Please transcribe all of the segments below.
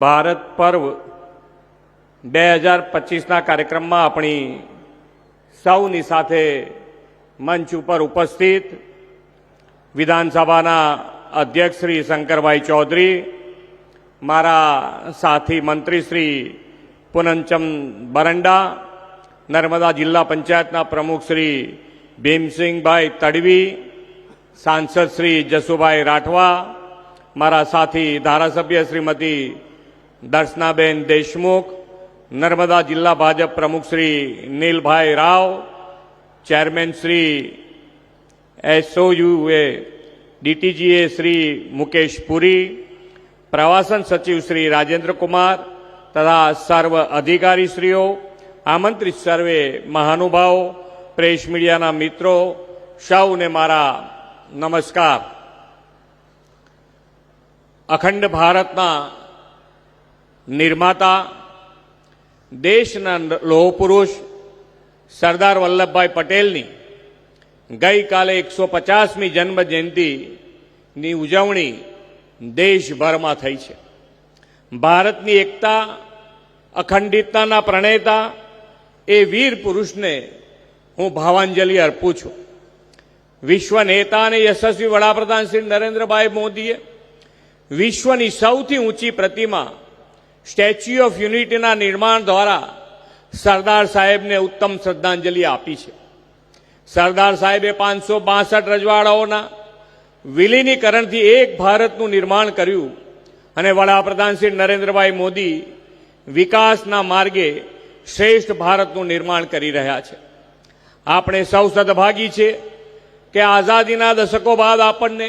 ભારત પર્વ બે હજાર પચીસના કાર્યક્રમમાં આપણી સૌની સાથે મંચ ઉપર ઉપસ્થિત વિધાનસભાના અધ્યક્ષ શ્રી શંકરભાઈ ચૌધરી, મારા સાથી મંત્રી શ્રી પુનંચમ બરંડા, નર્મદા જિલ્લા પંચાયતના પ્રમુખ શ્રી ભીમસિંહભાઈ તડવી, સાંસદ શ્રી જસુભાઈ રાઠવા, મારા સાથી ધારાસભ્ય શ્રીમતી દર્શનાબેન દેશમુખ, નર્મદા જિલ્લા ભાજપ પ્રમુખ Shri Neelbhai Rao, chairman Shri SOUA, DTGA Shri Mukesh Puri, પ્રવાસન સચિવ શ્રી રાજેન્દ્ર કુમાર તથા સર્વ અધિકારીશ્રીઓ, આમંત્રિત સર્વે મહાનુભાવો, પ્રેસ મીડિયાના મિત્રો, સૌને મારા નમસ્કાર. અખંડ ભારતના નિર્માતા, દેશના લોહ પુરુષ સરદાર વલ્લભભાઈ પટેલની ગઈકાલે એકસો પચાસમી જન્મ જયંતિની ઉજવણી દેશભરમાં થઈ છે. ભારતની એકતા, અખંડિતતાના પ્રણેતા એ વીર પુરુષને હું ભાવાંજલિ અર્પું છું. વિશ્વ નેતા અને યશસ્વી વડાપ્રધાન શ્રી નરેન્દ્રભાઈ મોદીએ વિશ્વની સૌથી ઊંચી પ્રતિમા સ્ટેચ્યુ ઓફ યુનિટીના નિર્માણ દ્વારા સરદાર સાહેબને ઉત્તમ શ્રદ્ધાંજલિ આપી છે. સરદાર સાહેબે પાંચસો બાસઠ રજવાડાઓના વિલીનીકરણથી એક ભારતનું નિર્માણ કર્યું અને વડાપ્રધાન શ્રી નરેન્દ્રભાઈ મોદી વિકાસના માર્ગે શ્રેષ્ઠ ભારતનું નિર્માણ કરી રહ્યા છે. આપણે સૌ સદભાગી છે કે આઝાદીના દશકો બાદ આપણને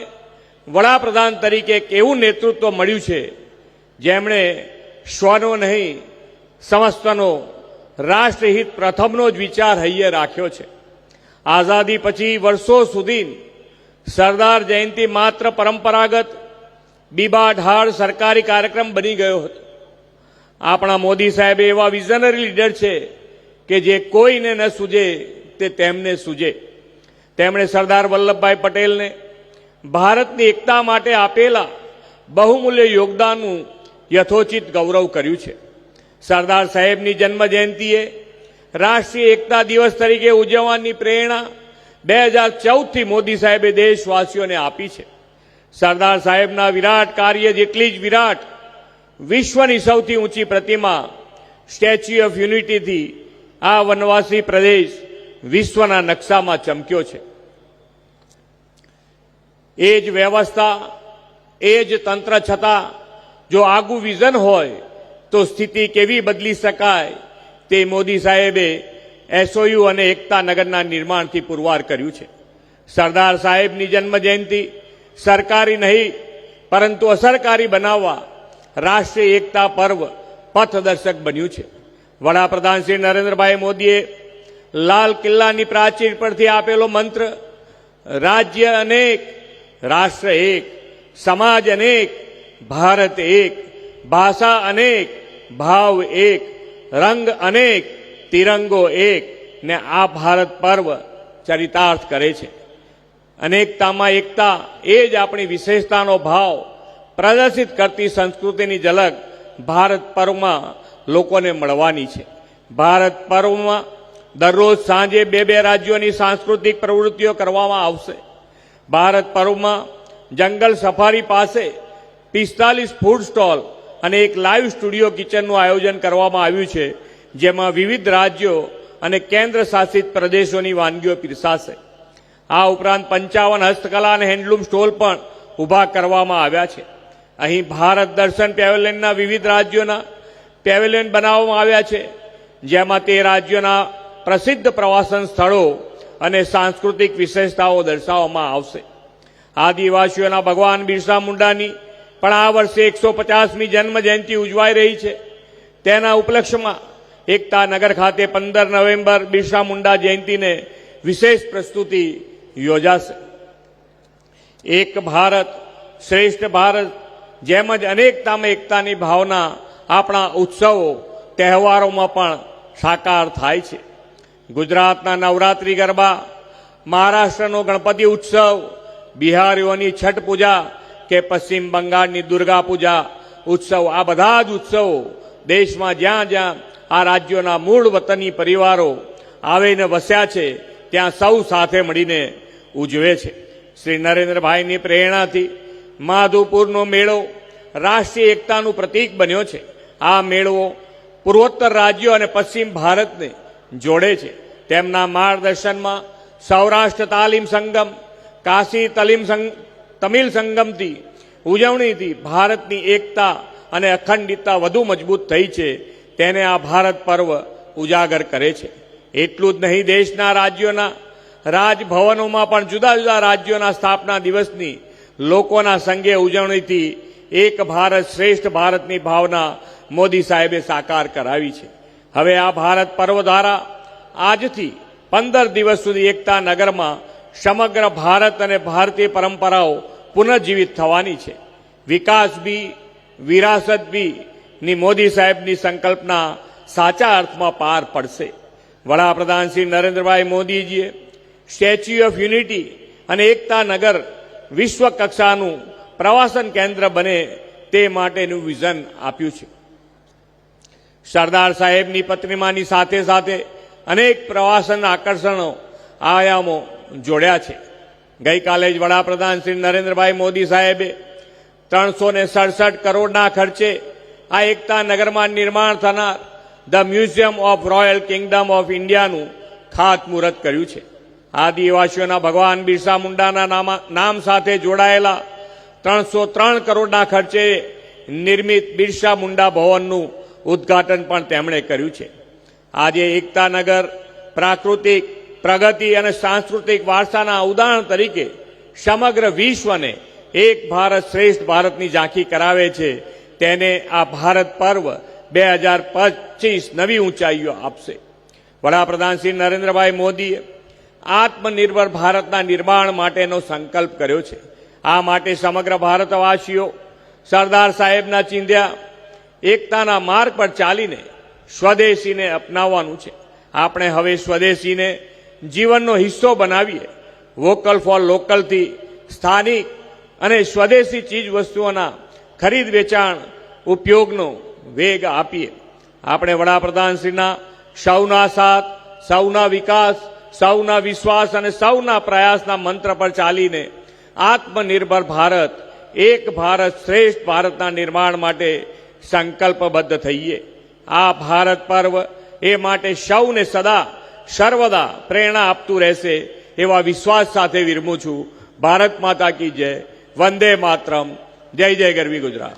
વડાપ્રધાન તરીકે એક એવું નેતૃત્વ મળ્યું છે, જેમણે સ્વનો નહીં, સમસ્તનો રાષ્ટ્રહિત પ્રથમનો જ વિચાર હૈયે રાખ્યો છે. આઝાદી પછી વર્ષો સુધી સરદાર જયંતિ માત્ર પરંપરાગત બીબા ઢાળ સરકારી કાર્યક્રમ બની ગયો હતો. આપણા મોદી સાહેબ એવા વિઝનરી લીડર છે કે જે કોઈને ન સૂજે તે તેમને સૂજે. તેમણે સરદાર વલ્લભભાઈ પટેલને ભારતની એકતા માટે આપેલા બહુમૂલ્ય યોગદાનનું યથોચિત ગૌરવ કર્યું છે. સરદાર સાહેબની જન્મ જયંતિએ રાષ્ટ્રીય એકતા દિવસ તરીકે ઉજવવાની પ્રેરણા બે હજાર ચૌદથી મોદી સાહેબે દેશવાસીઓને આપી છે. સરદાર સાહેબના વિરાટ કાર્ય જેટલી જ વિરાટ વિશ્વની સૌથી ઊંચી પ્રતિમા સ્ટેચ્યુ ઓફ યુનિટીથી આ વનવાસી પ્રદેશ વિશ્વના નકશામાં ચમક્યો છે. એ જ વ્યવસ્થા, એ જ તંત્ર છતાં જો આગું વિઝન હોય, તો સ્થિતિ કેવી બદલી શકાય તે મોદી સાહેબે એસઓયુ અને એકતા નગરના નિર્માણથી પુરવાર કર્યું છે. સરદાર સાહેબની જન્મ જયંતિ સરકારી નહીં, પરંતુ અસરકારી બનાવવા રાષ્ટ્રીય એકતા પર્વ પથદર્શક બન્યું છે. વડાપ્રધાન શ્રી નરેન્દ્રભાઈ મોદીએ લાલ કિલ્લાની પ્રાચીર પરથી આપેલો મંત્ર, રાજ્ય અનેક, રાષ્ટ્ર એક, સમાજ અનેક ભારત એક, ભાષા અનેક, ભાવ એક, રંગ અનેક, તિરંગો એક ને આ ભારત પર્વ ચરિતાર્થ કરે છે. અનેકતામાં એકતા એ જ આપણી વિશેષતાનો ભાવ પ્રદર્શિત કરતી સંસ્કૃતિની ઝલક ભારત પર્વમાં લોકોને મળવાની છે. ભારત પર્વમાં દરરોજ સાંજે બે બે રાજ્યોની સાંસ્કૃતિક પ્રવૃત્તિઓ કરવામાં આવશે. ભારત પર્વમાં જંગલ સફારી પાસે પિસ્તાલીસ ફૂડ સ્ટોલ અને એક લાઈવ સ્ટુડિયો કિચનનું આયોજન કરવામાં આવ્યું છે, જેમાં વિવિધ રાજ્યો અને કેન્દ્ર શાસિત પ્રદેશોની વાનગીઓ પીરસાશે. આ ઉપરાંત પંચાવન હસ્તકલા અને હેન્ડલૂમ સ્ટોલ પણ ઊભા કરવામાં આવ્યા છે. અહીં ભારત દર્શન પેવેલિયનના વિવિધ રાજ્યોના પેવેલિયન બનાવવામાં આવ્યા છે, જેમાં તે રાજ્યોના પ્રસિદ્ધ પ્રવાસન સ્થળો અને સાંસ્કૃતિક વિશેષતાઓ દર્શાવવામાં આવશે. આદિવાસીઓના ભગવાન બિરસા મુંડાની પણ આ વર્ષે એકસો પચાસમી જન્મ જયંતિ ઉજવાઈ રહી છે. તેના ઉપલક્ષ્યમાં એકતા નગર ખાતે પંદર નવેમ્બર બિરસા મુંડા જયંતિને વિશેષ પ્રસ્તુતિ યોજાશે. એક ભારત શ્રેષ્ઠ ભારત જેમ જ અનેકતામાં એકતાની ભાવના આપણા ઉત્સવો, તહેવારોમાં પણ સાકાર થાય છે. ગુજરાતના નવરાત્રિ ગરબા, મહારાષ્ટ્રનો ગણપતિ ઉત્સવ, બિહારીઓની છઠ પૂજા કે પશ્ચિમ બંગાળની દુર્ગા પૂજા ઉત્સવ, આ બધા જ ઉત્સવો દેશમાં જ્યાં જ્યાં આ રાજ્યોના મૂળ વતની પરિવારો આવીને વસ્યા છે, ત્યાં સૌ સાથે મળીને ઉજવે છે. શ્રી નરેન્દ્રભાઈની પ્રેરણાથી માધુપુરનો મેળો રાષ્ટ્રીય એકતાનું પ્રતીક બન્યો છે. આ મેળો પૂર્વોત્તર રાજ્યો અને પશ્ચિમ ભારતને જોડે છે. તેમના માર્ગદર્શનમાં સૌરાષ્ટ્ર તાલીમ સંગમ, કાશી તાલીમ તમિલ સંગમથી ઉજવણીથી ભારતની એકતા અને અખંડિતતા વધુ મજબૂત થઈ છે. તેને આ ભારત પર્વ ઉજાગર કરે છે. એટલું જ નહીં, દેશના રાજ્યોના રાજભવનોમાં પણ જુદા જુદા રાજ્યોના સ્થાપના દિવસની લોકોના સંગે ઉજવણીથી એક ભારત શ્રેષ્ઠ ભારતની ભાવના મોદી સાહેબે સાકાર કરાવી છે. હવે આ ભારત પર્વ દ્વારા આજથી પંદર દિવસ સુધી એકતા નગરમાં સમગ્ર ભારત અને ભારતીય પરંપરાઓ પુનઃજીવિત થવાની છે. વિકાસ બી, વિરાસત બી ની મોદી સાહેબની સંકલ્પના સાચા અર્થમાં પાર પડશે. વડાપ્રધાન શ્રી નરેન્દ્રભાઈ મોદીજીએ સ્ટેચ્યુ ઓફ યુનિટી અને એકતા નગર વિશ્વ કક્ષાનું પ્રવાસન કેન્દ્ર બને તે માટેનું વિઝન આપ્યું છે. સરદાર સાહેબની પત્નીમાની સાથે સાથે અનેક પ્રવાસન આકર્ષણો, આયામો જોડ્યા છે. ગઈકાલે જ વડાપ્રધાન શ્રી નરેન્દ્રભાઈ મોદી સાહેબે ત્રણસો ને સડસઠ કરોડના ખર્ચે આ એકતા નગરમાં નિર્માણ થનાર the museum of royal kingdom of ઇન્ડિયાનું ખાતમુહૂર્ત કર્યું છે. આદિવાસીઓના ભગવાન બિરસા મુંડાના નામા- સાથે જોડાયેલા ત્રણસો ત્રણ કરોડના ખર્ચે નિર્મિત બિરસા મુંડા ભવનનું ઉદ્ઘાટન પણ તેમણે કર્યું છે. આજે એકતાનગર પ્રાકૃતિક પ્રગતિ અને સાંસ્કૃતિક વારસાના ઉદાહરણ તરીકે સમગ્ર વિશ્વને એક ભારત શ્રેષ્ઠ ભારતની ઝાંખી કરાવે છે. તેને આ ભારત પર્વ બે હજાર પચીસ નવી ઊંચાઈઓ આપશે. વડાપ્રધાન શ્રી નરેન્દ્રભાઈ મોદીએ આત્મનિર્ભર ભારતના નિર્માણ માટેનો સંકલ્પ કર્યો છે. આ માટે સમગ્ર ભારતવાસીઓ, સરદાર સાહેબના ચિંધ્યા, એકતાના માર્ગ પર ચાલીને સ્વદેશીને અપનાવવાનું છે. આપણે હવે સ્વદેશીને જીવનનો હિસ્સો બનાવીએ. વોકલ ફોર લોકલથી સ્થાનિક અને સ્વદેશી ચીજ વસ્તુઓના ખરીદ વેચાણ ઉપયોગનો વેગ આપીએ. આપણે વડાપ્રધાનશ્રીના સૌના સાથ સૌના વિકાસ સૌના વિશ્વાસ અને સૌના પ્રયાસના મંત્ર પર ચાલીને આત્મનિર્ભર ભારત, એક ભારત શ્રેષ્ઠ ભારતના નિર્માણ માટે સંકલ્પબદ્ધ થઈએ. આ ભારત પર્વ એ માટે સૌને સદા સર્વદા પ્રેરણા આપતું રહેશે એવા વિશ્વાસ સાથે વિરમું છું. ભારત માતા કી જય. વંદે માતરમ. જય જય ગરવી ગુજરાત.